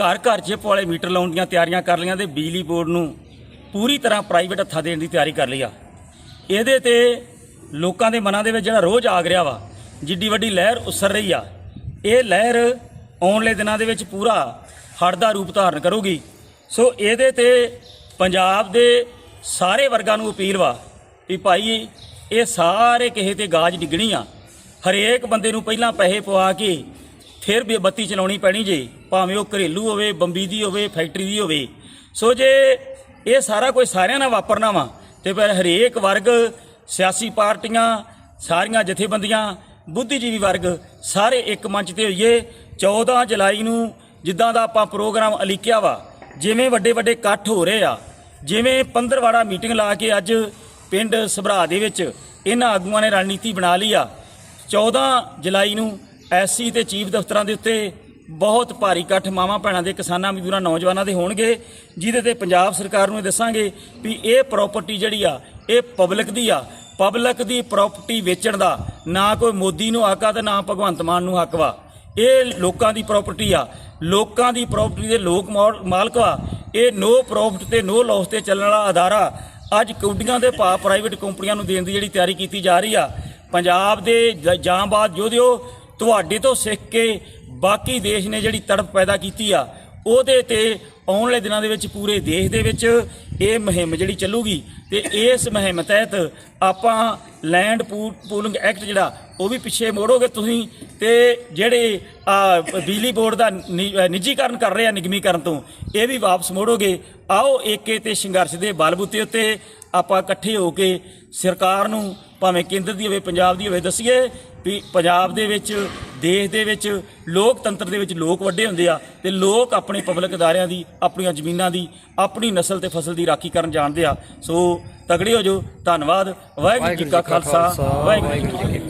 ਘਰ ਘਰ ਚਿੱਪ ਵਾਲੇ ਮੀਟਰ ਲਾਉਣ ਦੀਆਂ ਤਿਆਰੀਆਂ ਕਰ ਲਈਆਂ ਤੇ ਬਿਜਲੀ ਬੋਰਡ ਨੂੰ ਪੂਰੀ ਤਰ੍ਹਾਂ ਪ੍ਰਾਈਵੇਟ ਹੱਥਾਂ ਦੇਣ ਦੀ ਤਿਆਰੀ ਕਰ ਲਈ ਆ। ਇਹਦੇ ਤੇ ਲੋਕਾਂ ਦੇ ਮਨਾਂ ਦੇ ਵਿੱਚ ਜਿਹੜਾ ਰੋਜ਼ ਆਗ ਰਿਹਾ ਵਾ, ਜਿੱਡੀ ਵੱਡੀ ਲਹਿਰ ਉਸਰ ਰਹੀ ਆ। ਇਹ ਲਹਿਰ ਆਉਣ ਵਾਲੇ ਦਿਨਾਂ ਦੇ ਵਿੱਚ ਪੂਰਾ ਹੜ੍ਹ ਦਾ ਰੂਪ ਧਾਰਨ ਕਰੂਗੀ। ਸੋ ਇਹਦੇ ਤੇ ਪੰਜਾਬ ਦੇ ਸਾਰੇ ਵਰਗਾਂ ਨੂੰ ਅਪੀਲ ਵਾ ਵੀ ਭਾਈ, ਇਹ ਸਾਰੇ ਕਿਸੇ ਤੇ ਗਾਜ ਡਿੱਗਣੀ ਆ। ਹਰੇਕ ਬੰਦੇ ਨੂੰ ਪਹਿਲਾਂ ਪੈਸੇ ਪਵਾ ਕੇ ਫਿਰ ਵੀ ਬੱਤੀ ਚਲਾਉਣੀ ਪੈਣੀ ਜੇ, ਭਾਵੇਂ ਉਹ ਘਰੇਲੂ ਹੋਵੇ, ਬੰਬੀ ਦੀ ਹੋਵੇ, ਫੈਕਟਰੀ ਦੀ ਹੋਵੇ। ਸੋ ਜੇ ਇਹ ਸਾਰਾ ਕੁਝ ਸਾਰਿਆਂ ਨਾਲ ਵਾਪਰਨਾ ਵਾ, ਤੇ ਫਿਰ ਹਰੇਕ ਵਰਗ, ਸਿਆਸੀ ਪਾਰਟੀਆਂ, ਸਾਰੀਆਂ ਜਥੇਬੰਦੀਆਂ, ਬੁੱਧੀਜੀਵੀ ਵਰਗ, ਸਾਰੇ ਇੱਕ ਮੰਚ ਤੇ ਹੋਈਏ 14 ਜੁਲਾਈ ਨੂੰ ਜਿੱਦਾਂ ਦਾ ਆਪਾਂ ਪ੍ਰੋਗਰਾਮ ਅਲੀਕਿਆ ਵਾ, ਜਿਵੇਂ ਵੱਡੇ ਵੱਡੇ ਇਕੱਠ ਹੋ ਰਹੇ ਆ, ਜਿਵੇਂ ਪੰਦਰਵਾੜਾ ਮੀਟਿੰਗ ਲਾ ਕੇ ਅੱਜ ਪਿੰਡ ਸਭਰਾ ਦੇ ਵਿੱਚ ਇਹਨਾਂ ਆਗੂਆਂ ਨੇ ਰਣਨੀਤੀ ਬਣਾ ਲਈ ਆ 14 ਜੁਲਾਈ ਨੂੰ ਐਸਸੀ ਤੇ ਚੀਫ ਦਫ਼ਤਰਾਂ ਦੇ ਉੱਤੇ ਬਹੁਤ ਭਾਰੀ ਇਕੱਠ ਮਾਵਾਂ ਭੈਣਾਂ ਦੇ ਕਿਸਾਨਾਂ ਮਜ਼ਦੂਰਾਂ ਨੌਜਵਾਨਾਂ ਦੇ ਹੋਣਗੇ, ਜਿਹਦੇ ਤੇ ਪੰਜਾਬ ਸਰਕਾਰ ਨੂੰ ਇਹ ਦੱਸਾਂਗੇ ਵੀ ਇਹ ਪ੍ਰਾਪਰਟੀ ਜਿਹੜੀ ਆ, ਇਹ ਪਬਲਿਕ ਦੀ ਆ ਪਬਲਿਕ ਦੀ ਪ੍ਰਾਪਰਟੀ ਵੇਚਣ ਦਾ, ਨਾ ਕੋਈ ਮੋਦੀ ਨੂੰ ਹੱਕ ਆ ਤੇ ਨਾ ਭਗਵੰਤ ਮਾਨ ਨੂੰ ਹੱਕ ਵਾ। ਇਹ ਲੋਕਾਂ ਦੀ ਪ੍ਰਾਪਰਟੀ ਆ, ਲੋਕਾਂ ਦੀ ਪ੍ਰਾਪਰਟੀ ਦੇ ਲੋਕ ਮੌਲ- ਮਾਲਕ ਆ ਇਹ ਨੋ ਪ੍ਰੋਫਿਟ ਤੇ ਨੋ ਲਾਸ ਤੇ ਚੱਲਣ ਵਾਲਾ ਅਦਾਰਾ ਅੱਜ ਕੌਡੀਆਂ ਦੇ ਭਾਅ ਪ੍ਰਾਈਵੇਟ ਕੰਪਨੀਆਂ ਨੂੰ ਦੇਣ ਦੀ ਜਿਹੜੀ ਤਿਆਰੀ ਕੀਤੀ ਜਾ ਰਹੀ ਆ। ਪੰਜਾਬ ਦੇ ਜ- ਜਾਂਬਾਜ਼ ਯੋਧਿਓ ਤੁਹਾਡੇ ਤੋਂ ਸਿੱਖ ਕੇ ਬਾਕੀ ਦੇਸ਼ ਨੇ ਜਿਹੜੀ ਤੜਪ ਪੈਦਾ ਕੀਤੀ ਆ, ਉਹਦੇ ਤੇ ਆਉਣ ਵਾਲੇ ਦਿਨਾਂ ਦੇ ਵਿੱਚ ਪੂਰੇ ਦੇਸ਼ ਦੇ ਵਿੱਚ ਇਹ ਮੁਹਿੰਮ ਜਿਹੜੀ ਚੱਲੂਗੀ ਤੇ ਇਸ ਮੁਹਿੰਮ ਤਹਿਤ ਆਪਾਂ ਲੈਂਡ ਪੂਲਿੰਗ ਐਕਟ ਜਿਹੜਾ, ਉਹ ਵੀ ਪਿੱਛੇ ਮੋੜੋਗੇ ਤੁਸੀਂ ਤੇ ਜਿਹੜੇ ਬਿਜਲੀ ਬੋਰਡ ਦਾ ਨਿ- ਨਿੱਜੀਕਰਨ ਕਰ ਰਹੇ ਆ ਨਿਗਮੀਕਰਨ ਤੋਂ, ਇਹ ਵੀ ਵਾਪਸ ਮੋੜੋਗੇ। ਆਓ ਏਕੇ ਤੇ ਸੰਘਰਸ਼ ਦੇ ਬਲਬੂਤੇ ਉੱਤੇ ਆਪਾਂ ਇਕੱਠੇ ਹੋ ਕੇ ਸਰਕਾਰ ਨੂੰ ਭਾਵੇਂ ਕੇਂਦਰ ਦੀ ਹੋਵੇ ਪੰਜਾਬ ਦੀ ਹੋਵੇ ਦੱਸੀਏ ਵੀ ਪੰਜਾਬ ਦੇ ਵਿੱਚ ਦੇਸ਼ ਦੇ ਵਿੱਚ ਲੋਕਤੰਤਰ ਦੇ ਵਿੱਚ ਲੋਕ ਵੱਡੇ ਹੁੰਦੇ ਆ ਤੇ ਲੋਕ ਆਪਣੇ ਪਬਲਿਕ ਅਦਾਰਿਆਂ ਦੀ ਆਪਣੀਆਂ ਜ਼ਮੀਨਾਂ ਦੀ ਆਪਣੀ ਨਸਲ ਤੇ ਫਸਲ ਦੀ ਰਾਖੀ ਕਰਨ ਜਾਣਦੇ ਆ। ਸੋ ਤਗੜੇ ਹੋ ਜੋ ਧੰਨਵਾਦ। ਵਾਹਿਗੁਰੂ ਜੀ ਕਾ ਖਾਲਸਾ। ਵਾਹਿਗੁਰੂ ਜੀ ਕੀ ਫਤਿਹ।